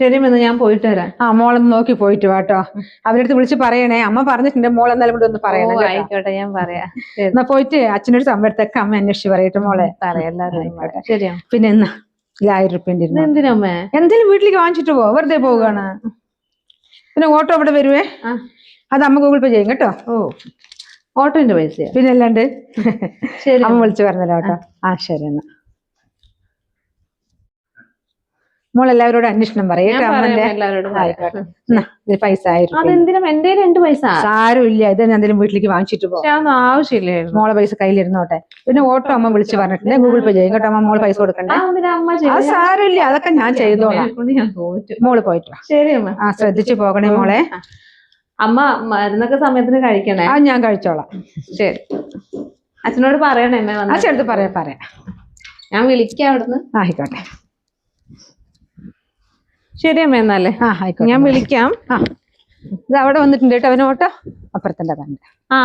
ശരി മെന്ന് ഞാൻ പോയിട്ട് വരാം. ആ മോളൊന്ന് നോക്കി പോയിട്ട് വാട്ടോ അവരടുത്ത് വിളിച്ച് പറയണേ. അമ്മ പറഞ്ഞിട്ടുണ്ട് മോൾ എന്നാലും കൂടെ ഒന്ന് പറയണം. ആയിക്കോട്ടെ ഞാൻ പറയാം. എന്നാ പോയിട്ട് അച്ഛനൊരു സംഭവത്തൊക്കെ അമ്മ അന്വേഷിച്ച് പറയട്ടെ മോളെ. പറയാം ശരിയാ. പിന്നെ എന്നാ? ആയിരം റുപ്യന്റെ എന്തിനമ്മ എന്തെങ്കിലും വീട്ടിലേക്ക് വാങ്ങിച്ചിട്ട് പോ. വെറുതെ പോവുകയാണ്. പിന്നെ ഓട്ടോ ഇവിടെ വരുവേ. അത് അമ്മ ഗൂഗിൾ പേ ചെയ്യും കേട്ടോ. ഓ. ഓട്ടോന്റെ പൈസ പിന്നെ അല്ലാണ്ട് ശരി. അമ്മ വിളിച്ചു പറഞ്ഞല്ലോ ഓട്ടോ ആ ശരി എന്നാ. മോൾ എല്ലാവരോടും അന്വേഷണം പറയും പൈസ റുപ്യ. എന്റെ രണ്ട് പൈസ? സാരമില്ല ഇത് ഞാൻ എന്തെങ്കിലും വീട്ടിലേക്ക് വാങ്ങിച്ചിട്ട് പോകും ആവശ്യമില്ല മോളെ പൈസ കയ്യിലിരുന്നോട്ടെ. പിന്നെ ഓട്ടോ അമ്മ വിളിച്ച് പറഞ്ഞിട്ടുണ്ട്. ഗൂഗിൾ പേ ചെയ്യും. കേട്ടോ അമ്മ മോൾ പൈസ കൊടുക്കണ്ടേ? അത്? സാരമില്ല അതൊക്കെ ഞാൻ ചെയ്തോളാം. മോൾ പോയിട്ടോ ശരി അമ്മ. ആ ശ്രദ്ധിച്ചു പോകണേ മോളെ. അമ്മ മരുന്നൊക്കെ സമയത്തിന് കഴിക്കണേ? ആ ഞാൻ കഴിച്ചോളാം. ശരി. അച്ഛനോട് പറയണേ അമ്മ ചെറുത് പറയാം പറയാം. ഞാൻ വിളിക്കാം അവിടുന്ന്. ആയിക്കോട്ടെ. ശരി അമ്മ എന്നാലേ. ആ ആയിക്കോട്ടെ. ഞാൻ വിളിക്കാം. ആ. ഇത് അവിടെ വന്നിട്ടുണ്ട് കേട്ടോ. അവന് ഓട്ടോ? അപ്പുറത്തിന്റെ തന്നെ ആ.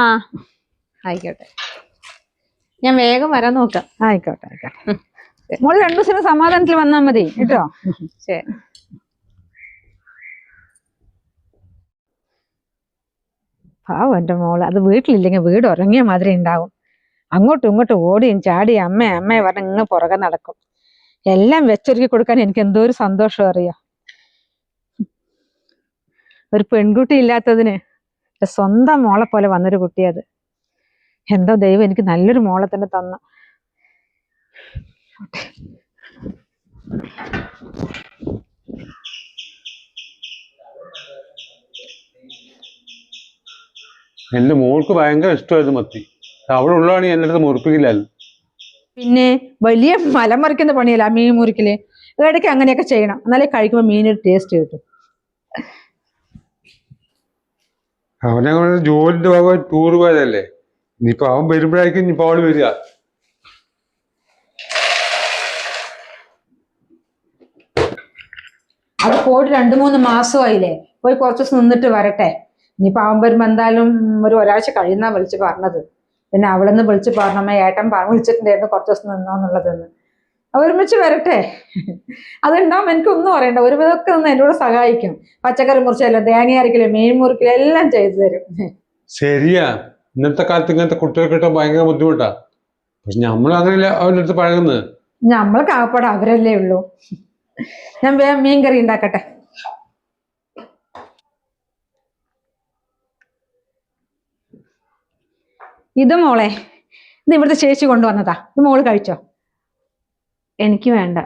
ആയിക്കോട്ടെ. ഞാൻ വേഗം വരാൻ നോക്കാം. ആയിക്കോട്ടെ ആയിക്കോട്ടെ. മോൾ രണ്ടു ദിവസം സമാധാനത്തിൽ വന്നാൽ മതി കേട്ടോ? ശരി. പാവം എന്റെ മോൾ. അത് വീട്ടിലില്ലെങ്കിൽ വീട് ഉറങ്ങിയ മാതിരി ഉണ്ടാവും അങ്ങോട്ടും ഇങ്ങോട്ടും ഓടിയും ചാടിയും അമ്മ അമ്മയെ പറഞ്ഞ് ഇങ്ങ് പുറകെ നടക്കും. എല്ലാം വെച്ചൊരുക്കി കൊടുക്കാൻ എനിക്ക് എന്തോ ഒരു സന്തോഷം അറിയാം? ഒരു പെൺകുട്ടി ഇല്ലാത്തതിന് സ്വന്തം മോളെ പോലെ വന്നൊരു കുട്ടി അത് എന്തോ ദൈവം എനിക്ക് നല്ലൊരു മോളെ തന്നെ തന്ന. എന്റെ മോൾക്ക് ഭയങ്കര ഇഷ്ടമായിരുന്നു മത്തി. അവിടെ ഉള്ളതാണ് എന്റെ അടുത്ത് മുറിപ്പിക്കില്ലായിരുന്നു പിന്നെ വലിയ മലം മറിക്കുന്ന പണിയല്ല മീൻ മുറിക്കൽ? ഇടയ്ക്ക് അങ്ങനെയൊക്കെ ചെയ്യണം. എന്നാലേ കഴിക്കുമ്പോൾ മീനൊരു ടേസ്റ്റ് കിട്ടും. അവനെ ജോലിന്റെ ഭാഗമായി ടൂർ പോയതല്ലേ? ഇനിയിപ്പോ അവൻ വരുമ്പോഴായിരിക്കും ഇനിയിപ്പോ അവൾ വരിക. അത് പോയിട്ട് രണ്ടു മൂന്ന് മാസമായില്ലേ? പോയി കുറച്ച് ദിവസം നിന്നിട്ട് വരട്ടെ. ഇനിയിപ്പോ അവൻ വരുമ്പോ എന്തായാലും ഒരു ഒരാഴ്ച കഴിയുന്നാ വിളിച്ച് പറഞ്ഞത്. പിന്നെ അവളെന്ന് വിളിച്ച് പറഞ്ഞമ്മ ഏട്ടൻ വിളിച്ചിട്ടുണ്ടായിരുന്നു കുറച്ച് ദിവസം നിന്നോന്നുള്ളതെന്ന്. ഒരുമിച്ച് വരട്ടെ. അതുണ്ടാവും എനിക്കൊന്നും അറിയണ്ട. ഒരു വിധമൊക്കെ നിന്ന് എന്നോട് സഹായിക്കും. പച്ചക്കറി മുറിച്ചല്ലോ തേങ്ങ അരക്കൽ മീൻ മുറിക്കലും എല്ലാം ചെയ്തു തരും. ശരിയാ. ഇന്നത്തെ കാലത്ത് ഇങ്ങനത്തെ കുട്ടികൾ കിട്ടാൻ ഭയങ്കര ബുദ്ധിമുട്ടാ. പക്ഷെ നമ്മൾ അങ്ങനെയല്ല അവരുടെ അടുത്ത് പഴകുന്നത്? നമ്മൾ കാപ്പാട് അവരല്ലേ ഉള്ളൂ. ഞാൻ വേഗം മീൻ കറി ഉണ്ടാക്കട്ടെ. ഇത് മോളെ ഇത് ഇവിടുത്തെ ചേച്ചി കൊണ്ടുവന്നതാ. ഇത് മോൾ കഴിച്ചോ? എനിക്ക് വേണ്ട.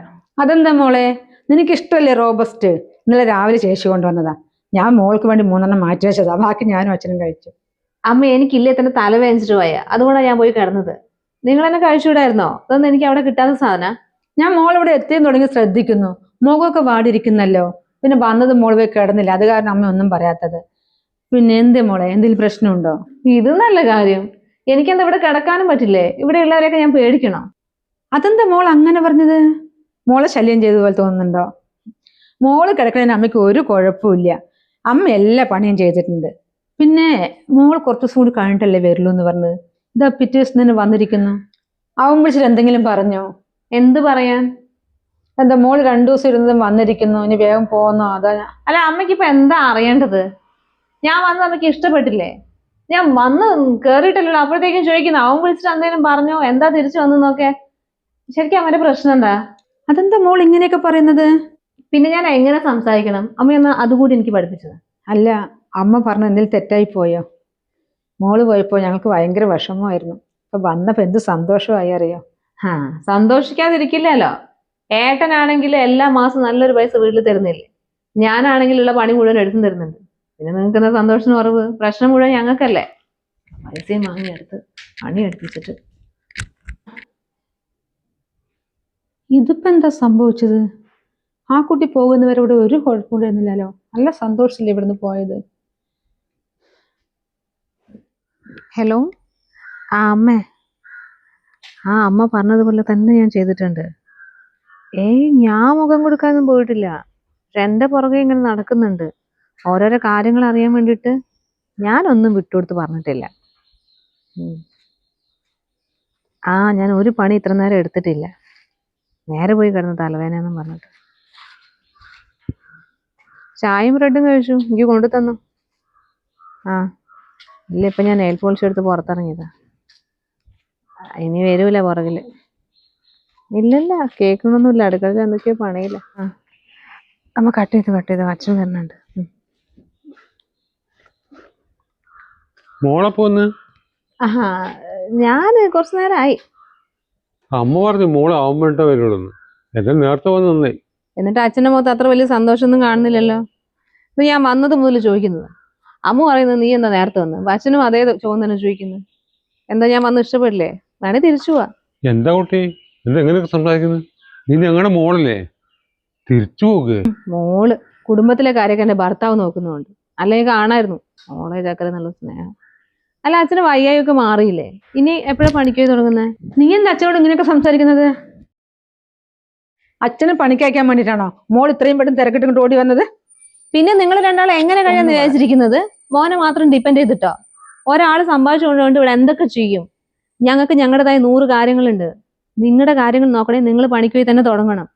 അതെന്താ മോളെ? നിനക്ക് ഇഷ്ടമല്ലേ റോബസ്റ്റ്? ഇന്നലെ രാവിലെ ചേച്ചി കൊണ്ടുവന്നതാ. ഞാൻ മോൾക്ക് വേണ്ടി മൂന്നെണ്ണം മാറ്റി വെച്ചതാ. ബാക്കി ഞാനും അച്ഛനും കഴിച്ചു. അമ്മ എനിക്കില്ലേ. തന്നെ തല വേദനിച്ചിട്ട് പോയ. അതുകൊണ്ടാണ് ഞാൻ പോയി കിടന്നത്. നിങ്ങൾ എന്നെ കഴിച്ചുവിടായിരുന്നോ അതൊന്നും എനിക്ക് അവിടെ കിട്ടാത്ത സാധന. ഞാൻ മോൾ ഇവിടെ എത്തിയെന്ന് തുടങ്ങി ശ്രദ്ധിക്കുന്നു. മുഖമൊക്കെ വാടിയിരിക്കുന്നല്ലോ. പിന്നെ വന്നത് മോൾ പോയി കിടന്നില്ല. അത് കാരണം അമ്മ ഒന്നും പറയാത്തത്. പിന്നെ എന്തേ മോളെ? എന്തെങ്കിലും പ്രശ്നമുണ്ടോ? ഇത് നല്ല കാര്യം. എനിക്കെന്താ ഇവിടെ കിടക്കാനും പറ്റില്ലേ? ഇവിടെ ഉള്ളവരെയൊക്കെ ഞാൻ പേടിക്കണം? അതെന്താ മോൾ അങ്ങനെ പറഞ്ഞത്? മോളെ ശല്യം ചെയ്ത പോലെ തോന്നുന്നുണ്ടോ? മോൾ കിടക്കുന്നതിന് അമ്മയ്ക്ക് ഒരു കുഴപ്പമില്ല അമ്മ എല്ലാ പണിയും ചെയ്തിട്ടുണ്ട്. പിന്നെ മോൾ കുറച്ച് ദിവസം കൂടി കഴിഞ്ഞിട്ടല്ലേ വരുള്ളൂ എന്ന് പറഞ്ഞത്. ഇതാ പിറ്റേ ദിവസം തന്നെ വന്നിരിക്കുന്നു. അവൻ വിളിച്ചിട്ട് എന്തെങ്കിലും പറഞ്ഞോ? എന്ത് പറയാൻ? എന്താ മോൾ രണ്ടു ദിവസം ഇരുന്നതും വന്നിരിക്കുന്നു. ഇനി വേഗം പോകുന്നോ അതാ അല്ല അമ്മയ്ക്ക് ഇപ്പൊ എന്താ അറിയേണ്ടത്? ഞാൻ വന്നത് അമ്മയ്ക്ക് ഇഷ്ടപ്പെട്ടില്ലേ? ഞാൻ വന്ന് കേറിയിട്ടല്ലോ അപ്പോഴത്തേക്കും ചോദിക്കുന്നു. അവൻ വിളിച്ചിട്ട് എന്തെങ്കിലും പറഞ്ഞോ? എന്താ തിരിച്ചു വന്നെന്നൊക്കെ ശരിക്കും അവന്റെ പ്രശ്നം എന്താ അതെന്താ മോൾ ഇങ്ങനെയൊക്കെ പറയുന്നത്? പിന്നെ ഞാൻ എങ്ങനെ സംസാരിക്കണം? അമ്മയൊന്ന് അതുകൂടി എനിക്ക് പഠിപ്പിച്ചത്. അല്ല അമ്മ പറഞ്ഞ എന്തിൽ തെറ്റായി പോയോ? മോൾ പോയപ്പോ ഞങ്ങൾക്ക് ഭയങ്കര വിഷമമായിരുന്നു. ഇപ്പൊ വന്നപ്പോ എന്ത് സന്തോഷമായി അറിയോ? ആ സന്തോഷിക്കാതിരിക്കില്ലല്ലോ. ഏട്ടനാണെങ്കിൽ എല്ലാ മാസം നല്ലൊരു പൈസ വീട്ടിൽ തരുന്നില്ലേ? ഞാനാണെങ്കിലുള്ള പണി മുഴുവൻ എടുത്തു തരുന്നുണ്ട്. പിന്നെ നിങ്ങൾക്ക് എന്താ സന്തോഷത്തിന് കുറവ്? പ്രശ്നം മുഴുവൻ ഞങ്ങൾക്കല്ലേ? പൈസയും വാങ്ങിയെടുത്ത് പണി എടുപ്പിച്ചിട്ട് ഇതിപ്പോ എന്താ സംഭവിച്ചത്? ആ കുട്ടി പോകുന്നവരോട് ഒരു കുഴപ്പമുണ്ടായിരുന്നില്ലല്ലോ. നല്ല സന്തോഷത്തില്ല ഇവിടുന്ന് പോയത്? ഹലോ ആ അമ്മേ. ആ അമ്മ പറഞ്ഞതുപോലെ തന്നെ ഞാൻ ചെയ്തിട്ടുണ്ട്. ഏയ് ഞാൻ മുഖം കൊടുക്കാനൊന്നും പോയിട്ടില്ല. പക്ഷെ എന്റെ പുറകെ ഇങ്ങനെ നടക്കുന്നുണ്ട്. ഓരോരോ കാര്യങ്ങൾ അറിയാൻ വേണ്ടിയിട്ട് ഞാനൊന്നും വിട്ടുകൊടുത്ത് പറഞ്ഞിട്ടില്ല. ആ ഞാൻ ഒരു പണി ഇത്ര നേരം എടുത്തിട്ടില്ല. നേരെ പോയി കിടന്ന് തലവേനെന്നും പറഞ്ഞിട്ട്. ചായയും ബ്രെഡും കഴിച്ചു. എനിക്ക് കൊണ്ടു തന്നു. ആ. ഇല്ല ഇപ്പം ഞാൻ നെയിൽ പോളിഷ് എടുത്ത് പുറത്തിറങ്ങിയതാ. ഇനി വരൂല പുറകിൽ. ഇല്ലല്ല കേൾക്കണമൊന്നുമില്ല അടുക്കളയിൽ എന്തൊക്കെയോ പണിയില്ല. ആ. അമ്മ കട്ട് ചെയ്ത് കട്ട് ചെയ്ത്. അച്ഛൻ വരുന്നുണ്ട്. ഉം. മോളപ്പോ ഒന്ന് ആഹാ. ഞാൻ കുറച്ച് നേരമായി അമ്മ പറഞ്ഞു മോളെ ആവുമ്പോഴേ വരുള്ളൂ എന്നെ നേരത്തെ വന്ന് നന്നായി എന്നിട്ട് അച്ഛന്റെ മുഖത്ത് അത്ര വലിയ സന്തോഷമൊന്നും കാണുന്നില്ലല്ലോ? ഇത് ഞാൻ വന്നത് മുതൽ ചോദിക്കുന്നത്. അമ്മ പറയുന്നത് നീ എന്താ നേരത്തെ വന്ന്? അച്ഛനും അതേ ചോദ്യം തന്നെ ചോദിക്കുന്നത് എന്താ ഞാൻ വന്ന് ഇഷ്ടപ്പെടില്ലേ? വേണേ തിരിച്ചു പോവാ എന്താ കുട്ടി? എന്താ എങ്ങനെയൊക്കെ സംസാരിക്കുന്നത് നീ ഞങ്ങളുടെ മോളല്ലേ? തിരിച്ചു പോക്ക്. മോൾ കുടുംബത്തിലെ കാര്യമൊക്കെ എന്റെ ഭർത്താവ് നോക്കുന്നുണ്ട്. അല്ലെങ്കിൽ കാണായിരുന്നു. മോളെ ചക്കര നല്ല സ്നേഹം. അല്ല അച്ഛന് വയ്യായൊക്കെ മാറിയില്ലേ? ഇനി എപ്പോഴാ പണിക്ക് പോയി തുടങ്ങുന്നത് നീ എന്താ അച്ഛനോട് ഇങ്ങനെയൊക്കെ സംസാരിക്കുന്നത്? അച്ഛനെ പണിക്കയക്കാൻ വേണ്ടിട്ടാണോ മോൾ ഇത്രയും പെട്ടെന്ന് തിരക്കിട്ട് ഓടി വന്നത്? പിന്നെ നിങ്ങൾ രണ്ടാളും എങ്ങനെ കഴിയാന്ന് വിചാരിച്ചിരിക്കുന്നത്? മോനെ മാത്രം ഡിപ്പെൻഡ് ചെയ്തിട്ടോ? ഒരാൾ സംഭാഷിച്ചു കൊണ്ടുകൊണ്ട് ഇവിടെ എന്തൊക്കെ ചെയ്യും? ഞങ്ങൾക്ക് ഞങ്ങളുടേതായ നൂറ് കാര്യങ്ങളുണ്ട്. നിങ്ങളുടെ കാര്യങ്ങൾ നോക്കണേ നിങ്ങൾ പണിക്ക് പോയി തന്നെ തുടങ്ങണം.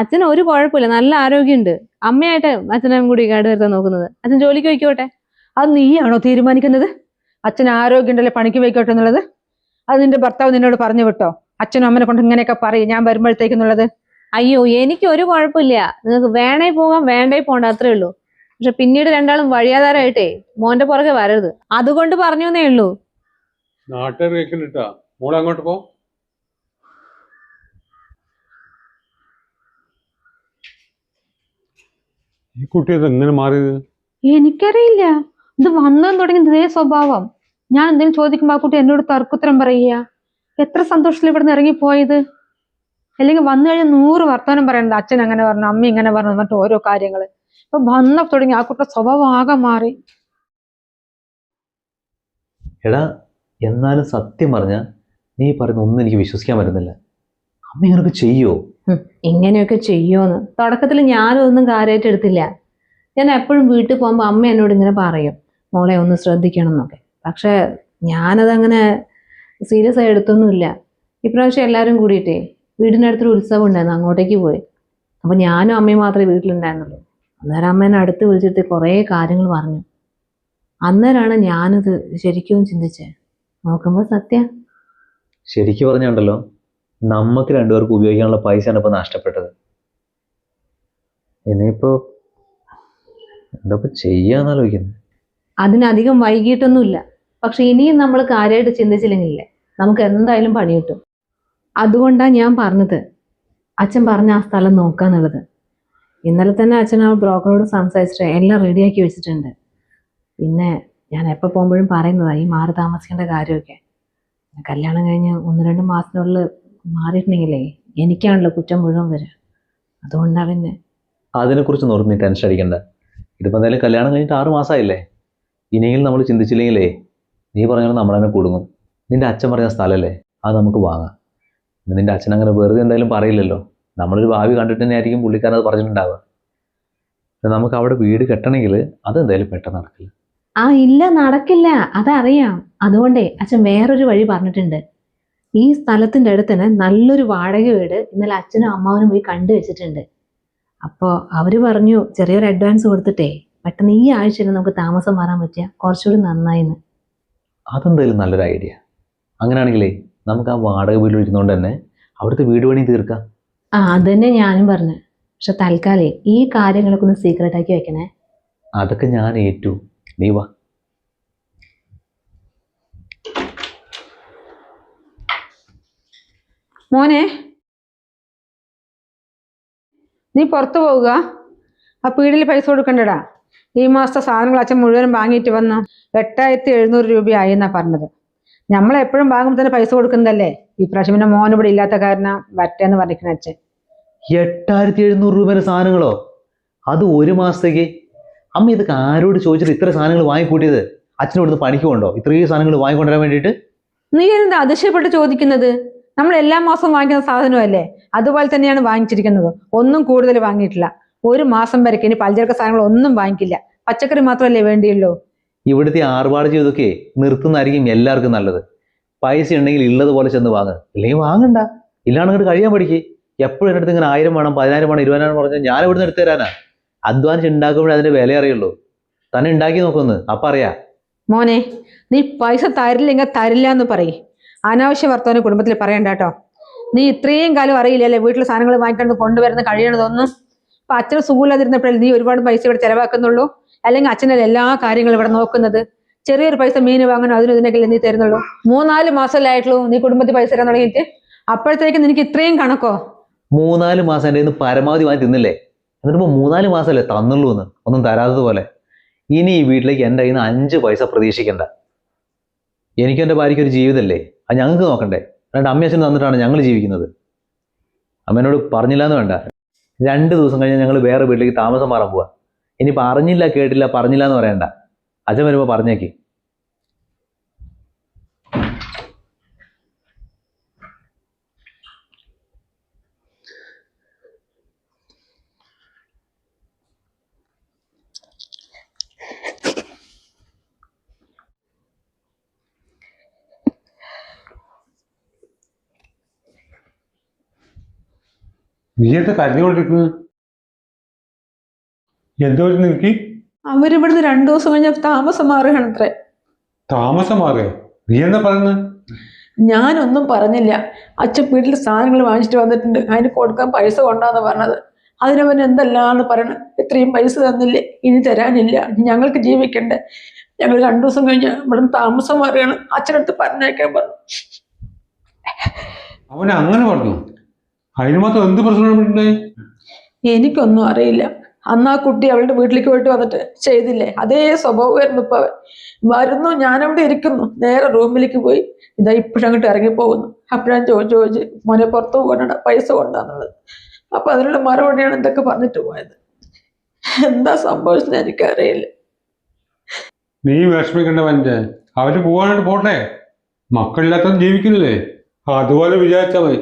അച്ഛന് ഒരു കുഴപ്പമില്ല നല്ല ആരോഗ്യമുണ്ട്. അമ്മയായിട്ട് അച്ഛനും കൂടി കേട് വരുത്താൻ നോക്കുന്നത്. അച്ഛൻ ജോലിക്ക് വയ്ക്കോട്ടെ അത് നീയാണോ തീരുമാനിക്കുന്നത്? അച്ഛൻ ആരോഗ്യം ഉണ്ടല്ലേ പണിക്ക് പോയിക്കോട്ടെ എന്നുള്ളത്? അത് നിന്റെ ഭർത്താവ് നിന്നോട് പറഞ്ഞു വിട്ടോ? അച്ഛനും അമ്മനെ കൊണ്ട് ഇങ്ങനെയൊക്കെ പറയും ഞാൻ വരുമ്പോഴത്തേക്കെന്നുള്ളത് അയ്യോ എനിക്ക് ഒരു കുഴപ്പമില്ല. നിങ്ങൾക്ക് വേണേ പോകാം വേണ്ടേ പോണ്ട അത്രേ ഉള്ളൂ. പക്ഷെ പിന്നീട് രണ്ടാളും വഴിയാധാരമായിട്ടേ മോന്റെ പുറകെ വരരുത്. അതുകൊണ്ട് പറഞ്ഞു എന്നേ ഉള്ളൂ. നാട്ടുകാർ കേൾക്കുന്നുട്ടാ? മോളെ അങ്ങോട്ട് പോ. ഈ കുട്ടി എങ്ങനെ മാറിയത്? എനിക്കറിയില്ല. ഇത് വന്നു തുടങ്ങി ഇതേ സ്വഭാവം. ഞാൻ എന്തെങ്കിലും ചോദിക്കുമ്പോൾ ആ കുട്ടി എന്നോട് തർക്കുത്തരം പറയുക. എത്ര സന്തോഷത്തിൽ ഇവിടുന്ന് ഇറങ്ങിപ്പോയത്? അല്ലെങ്കിൽ വന്നു കഴിഞ്ഞാൽ നൂറ് വർത്തമാനം പറയണ്ട. അച്ഛൻ അങ്ങനെ പറഞ്ഞു അമ്മ ഇങ്ങനെ പറഞ്ഞു മറ്റു ഓരോ കാര്യങ്ങൾ ഇപ്പൊ വന്ന തുടങ്ങി ആ കുട്ടിയുടെ സ്വഭാവമാകെ മാറി. എടാ എന്നാലും സത്യം പറഞ്ഞ നീ പറയുന്ന ഒന്നും എനിക്ക് വിശ്വസിക്കാൻ പറ്റുന്നില്ല. അമ്മ ഇങ്ങനൊക്കെ ചെയ്യോ? ഇങ്ങനെയൊക്കെ ചെയ്യോന്ന് തുടക്കത്തിൽ ഞാനും ഒന്നും കാര്യമായിട്ട് എടുത്തില്ല. ഞാൻ എപ്പോഴും വീട്ടിൽ പോകുമ്പോൾ അമ്മ എന്നോട് ഇങ്ങനെ പറയും മോളെ ഒന്ന് ശ്രദ്ധിക്കണം എന്നൊക്കെ. പക്ഷെ ഞാനതങ്ങനെ സീരിയസ് ആയി എടുത്തൊന്നുമില്ല. ഇപ്രാവശ്യം എല്ലാവരും കൂടിയിട്ടേ വീടിനടുത്തൊരു ഉത്സവം ഉണ്ടായിരുന്നു അങ്ങോട്ടേക്ക് പോയി. അപ്പോൾ ഞാനും അമ്മയും മാത്രമേ വീട്ടിലുണ്ടായിരുന്നുള്ളൂ. അന്നേരം അമ്മേനെ അടുത്ത് വിളിച്ചിട്ട് കുറേ കാര്യങ്ങൾ പറഞ്ഞു. അന്നേരമാണ് ഞാനത് ശരിക്കും ചിന്തിച്ചത് നോക്കുമ്പോൾ സത്യ. ശരിക്കും പറഞ്ഞുണ്ടല്ലോ നമുക്ക് രണ്ടുപേർക്ക് ഉപയോഗിക്കാനുള്ള പൈസയാണ് ഇപ്പൊ നഷ്ടപ്പെട്ടത്. ഇനിയിപ്പോ എന്താ ചെയ്യാന്നാലോചിക്കുന്നത് അതിനധികം വൈകിട്ടൊന്നുമില്ല. പക്ഷെ ഇനിയും നമ്മൾ കാര്യമായിട്ട് ചിന്തിച്ചില്ലെങ്കിലേ നമുക്ക് എന്തായാലും പണി കിട്ടും. അതുകൊണ്ടാണ് ഞാൻ പറഞ്ഞത്. അച്ഛൻ പറഞ്ഞ ആ സ്ഥലം നോക്കാന്നുള്ളത് ഇന്നലെ തന്നെ അച്ഛൻ ആ ബ്രോക്കറോട് സംസാരിച്ചിട്ട് എല്ലാം റെഡിയാക്കി വെച്ചിട്ടുണ്ട്. പിന്നെ ഞാൻ എപ്പോൾ പോകുമ്പോഴും പറയുന്നതാണ് ഈ മാറി താമസിക്കേണ്ട കാര്യമൊക്കെ. കല്യാണം കഴിഞ്ഞ് ഒന്ന് രണ്ട് മാസത്തിനുള്ളിൽ മാറിയിട്ടുണ്ടെങ്കിലേ എനിക്കാണല്ലോ കുറ്റം മുഴുവൻ വരിക. അതുകൊണ്ടാണ് പിന്നെ. അതിനെക്കുറിച്ച് നോർത്ത് നീ ടെൻഷൻ അടിക്കണ്ട. ഇതിപ്പോ എന്തായാലും കല്യാണം കഴിഞ്ഞിട്ട് ആറ് മാസമായില്ലേ ഇനിയും നമ്മൾ ചിന്തിച്ചില്ലെങ്കിലേ നീ പറഞ്ഞാൽ തന്നെ കുടുങ്ങും. നിന്റെ അച്ഛൻ പറഞ്ഞ സ്ഥലമല്ലേ അത് നമുക്ക് വാങ്ങാം. നിന്റെ അച്ഛൻ അങ്ങനെ വെറുതെ എന്തായാലും പറയില്ലല്ലോ. നമ്മളൊരു ഭാവി കണ്ടിട്ട് തന്നെ ആയിരിക്കും പുള്ളിക്കാരൻ അത് പറഞ്ഞിട്ടുണ്ടാവുക. നമുക്ക് അവിടെ വീട് കെട്ടണമെങ്കിൽ അതെന്തായാലും പെട്ടെന്ന് നടക്കില്ല. ആ ഇല്ല നടക്കില്ല. അതറിയാം. അതുകൊണ്ടേ അച്ഛൻ വേറൊരു വഴി പറഞ്ഞിട്ടുണ്ട്. ഈ സ്ഥലത്തിന്റെ അടുത്ത് തന്നെ നല്ലൊരു വാടക വീട് ഇന്നലെ അച്ഛനും അമ്മാവനും പോയി കണ്ടു വെച്ചിട്ടുണ്ട്. അപ്പോൾ അവർ പറഞ്ഞു ചെറിയൊരു അഡ്വാൻസ് കൊടുത്തിട്ടേ. പെട്ടെന്ന് ഈ ആഴ്ചയിൽ നമുക്ക് താമസം മാറാൻ പറ്റിയ കുറച്ചുകൂടി നന്നായിന്ന്. അതെന്തായാലും നല്ലൊരു ഐഡിയ അങ്ങനെയാണെങ്കിലേ നമുക്ക് ആ വാടക വീട്ടിൽ ഇരുന്നുകൊണ്ട് തന്നെ അവിടുത്തെ വീട് പണി തീർക്കാം. ആ അത് തന്നെ ഞാനും പറഞ്ഞു. പക്ഷെ തൽക്കാലേ ഈ കാര്യങ്ങളൊക്കെ ഒന്ന് സീക്രട്ട് ആക്കി വെക്കണേ. അതൊക്കെ ഞാൻ ഏറ്റു. നീ വാ. മോനെ നീ പുറത്തു പോവുക. ആ പീടിൽ പൈസ കൊടുക്കണ്ടടാ. ഈ മാസത്തെ സാധനങ്ങൾ അച്ഛൻ മുഴുവനും വാങ്ങിയിട്ട് വന്നു എട്ടായിരത്തി എഴുന്നൂറ് രൂപയായി എന്നാ പറഞ്ഞത്. നമ്മൾ എപ്പോഴും വാങ്ങുമ്പോൾ തന്നെ പൈസ കൊടുക്കുന്നതല്ലേ? ഈ പ്രാവശ്യം പിന്നെ മോൻ ഇവിടെ ഇല്ലാത്ത കാരണം വരട്ടെന്ന് പറഞ്ഞിരിക്കുന്ന അച്ഛൻ. എട്ടായിരത്തി എഴുന്നൂറ് രൂപയുടെ സാധനങ്ങളോ? അത് ഒരു മാസത്തേക്ക്? അമ്മ ഇതൊക്കെ ആരോട് ചോദിച്ചിട്ട് ഇത്ര സാധനങ്ങൾ വാങ്ങിക്കൂട്ടിയത്? അച്ഛനോട് പണിക്ക് കൊണ്ടോ ഇത്രയും സാധനങ്ങൾ വാങ്ങിക്കൊണ്ടുവരാൻ വേണ്ടിയിട്ട്? നീ എന്താ അതിശയപ്പെട്ട് ചോദിക്കുന്നത്? നമ്മൾ എല്ലാ മാസവും വാങ്ങിക്കുന്ന സാധനമല്ലേ? അതുപോലെ തന്നെയാണ് വാങ്ങിച്ചിരിക്കുന്നത്. ഒന്നും കൂടുതൽ വാങ്ങിയിട്ടില്ല. ഒരു മാസം വരയ്ക്ക്. ഇനി പലചരക്ക് സാധനങ്ങൾ ഒന്നും വാങ്ങിക്കില്ല. പച്ചക്കറി മാത്രമല്ലേ വേണ്ടിയുള്ളൂ? ഇവിടുത്തെ ആർഭാട് ചെയ്തൊക്കെ നിർത്തുന്നതായിരിക്കും എല്ലാവർക്കും നല്ലത്. പൈസ ഉണ്ടെങ്കിൽ ഉള്ളതുപോലെ ചെന്ന് വാങ്ങുക ഇല്ലെങ്കിൽ വാങ്ങണ്ട. ഇല്ലാണ്ട് കഴിയാൻ പഠിക്കേ. എപ്പോഴും എന്റെ അടുത്ത് ഇങ്ങനെ ആയിരം വേണം പതിനായിരം വേണം ഇരുപതിനായിരം പറഞ്ഞാൽ ഞാൻ ഇവിടുന്ന് എടുത്തു തരാനാ. അധ്വാനിച്ച് ഉണ്ടാക്കുമ്പോഴേ അതിന്റെ വില അറിയുള്ളൂ. തന്നെ ഉണ്ടാക്കി നോക്കൊന്ന്. അപ്പം അറിയാ. മോനെ നീ പൈസ തരില്ലെങ്കിൽ തരില്ല എന്ന് പറയ്. അനാവശ്യ വർത്തമാനം കുടുംബത്തിൽ പറയണ്ട കേട്ടോ. നീ ഇത്രയും കാലം അറിയില്ലല്ലേ വീട്ടിൽ സാധനങ്ങൾ വാങ്ങിക്കൊണ്ട് കൊണ്ടുവരുന്ന കഴിയണതൊന്നും? അപ്പൊ അച്ഛന് സുഖമില്ലാതിരുന്നപ്പോഴല്ലേ നീ ഒരുപാട് പൈസ ഇവിടെ ചെലവാക്കുന്നുള്ളൂ? അല്ലെങ്കിൽ അച്ഛനല്ല എല്ലാ കാര്യങ്ങളും ഇവിടെ നോക്കുന്നത്? ചെറിയൊരു പൈസ മീൻ വാങ്ങാനോ അതിനും ഇതിനൊക്കെ നീ തരുന്നുള്ളൂ? മൂന്നാൽ മാസമല്ലായിട്ടുള്ളൂ നീ കുടുംബത്തിൽ പൈസ തരാൻ തുടങ്ങിയിട്ട്? അപ്പോഴത്തേക്ക് നിനക്ക് ഇത്രയും കണക്കോ? മൂന്നാൽ മാസം നിന്ന് പരമാവധി വാങ്ങി തിന്നില്ലേ? എന്നിട്ടിപ്പോൾ മൂന്നാൽ മാസമല്ലേ തന്നുള്ളൂ എന്ന്. ഒന്നും തരാത്തതുപോലെ. ഇനി ഈ വീട്ടിലേക്ക് എന്റെ കയ്യിൽ നിന്ന് അഞ്ച് പൈസ പ്രതീക്ഷിക്കണ്ട. എനിക്കും എന്റെ ഭാര്യയ്ക്ക് ഒരു ജീവിതമല്ലേ? അത് ഞങ്ങൾക്ക് നോക്കണ്ടേ? രണ്ട് അമ്മയച്ഛന് തന്നിട്ടാണ് ഞങ്ങൾ ജീവിക്കുന്നത്. അമ്മേനോട് പറഞ്ഞില്ല എന്ന് വേണ്ട. രണ്ട് ദിവസം കഴിഞ്ഞ് ഞങ്ങൾ വേറെ വീട്ടിലേക്ക് താമസം മാറാൻ പോവാ. ഇനിയിപ്പോൾ അറിഞ്ഞില്ല കേട്ടില്ല പറഞ്ഞില്ല എന്ന് പറയണ്ട. അച്ഛൻ വരുമ്പോൾ പറഞ്ഞേക്ക്. നീ എന്താ കരഞ്ഞുകൊണ്ടിരിക്കുന്നത് എന്തോ നിനക്ക് അവരിവിടുന്ന് രണ്ടു ദിവസം കഴിഞ്ഞ താമസം മാറുകയാണ് അത്രേ താമസം മാറിയോ നീ എന്താ പറയുന്നത് ഞാനൊന്നും പറഞ്ഞില്ല. അച്ഛൻ വീട്ടിൽ സാധനങ്ങൾ വാങ്ങിച്ചിട്ട് വന്നിട്ടുണ്ട്. അതിന് കൊടുക്കാൻ പൈസ കൊണ്ടാന്ന് പറഞ്ഞത്. അതിനവൻ എന്തെല്ലാന്ന് പറയണം? ഇത്രയും പൈസ തന്നില്ലേ? ഇനി തരാനില്ല. ഞങ്ങൾക്ക് ജീവിക്കണ്ടേ. ഞങ്ങൾ രണ്ടു ദിവസം കഴിഞ്ഞ് ഇവിടുന്ന് താമസം മാറുകയാണ്. അച്ഛനടുത്ത് പറഞ്ഞേക്കാൻ പറഞ്ഞു. അവൻ അങ്ങനെ പറഞ്ഞു. അതിന് മാത്രം എന്ത് പ്രശ്നമുണ്ടായി എനിക്കൊന്നും അറിയില്ല. അന്ന് ആ കുട്ടി അവളുടെ വീട്ടിലേക്ക് പോയിട്ട് വന്നിട്ട് ചെയ്തില്ലേ? അതേ സ്വഭാവമായിരുന്നു ഇപ്പൊ അവൻ. വരുന്നു ഞാനവിടെ ഇരിക്കുന്നു. നേരെ റൂമിലേക്ക് പോയി ഇതാ ഇപ്പോഴങ്ങോട്ട് ഇറങ്ങിപ്പോകുന്നു. അപ്പോഴാണ് ചോദിച്ചു ചോദിച്ച് മോനെ പുറത്തു കൊണ്ടാണ് പൈസ കൊണ്ടാന്നുള്ളത് അപ്പൊ അതിനുള്ള മറുപടിയാണ് എന്തൊക്കെ പറഞ്ഞിട്ട് പോയത്. എന്താ സംഭവിച്ചത് എനിക്കറിയില്ല. നീ വിഷമിക്കണ്ട പഞ്ച അവർ പോവാനായിട്ട് പോട്ടെ? മക്കളില്ലാത്ത ജീവിക്കുന്നില്ലേ അതുപോലെ വിചാരിച്ചാ മതി.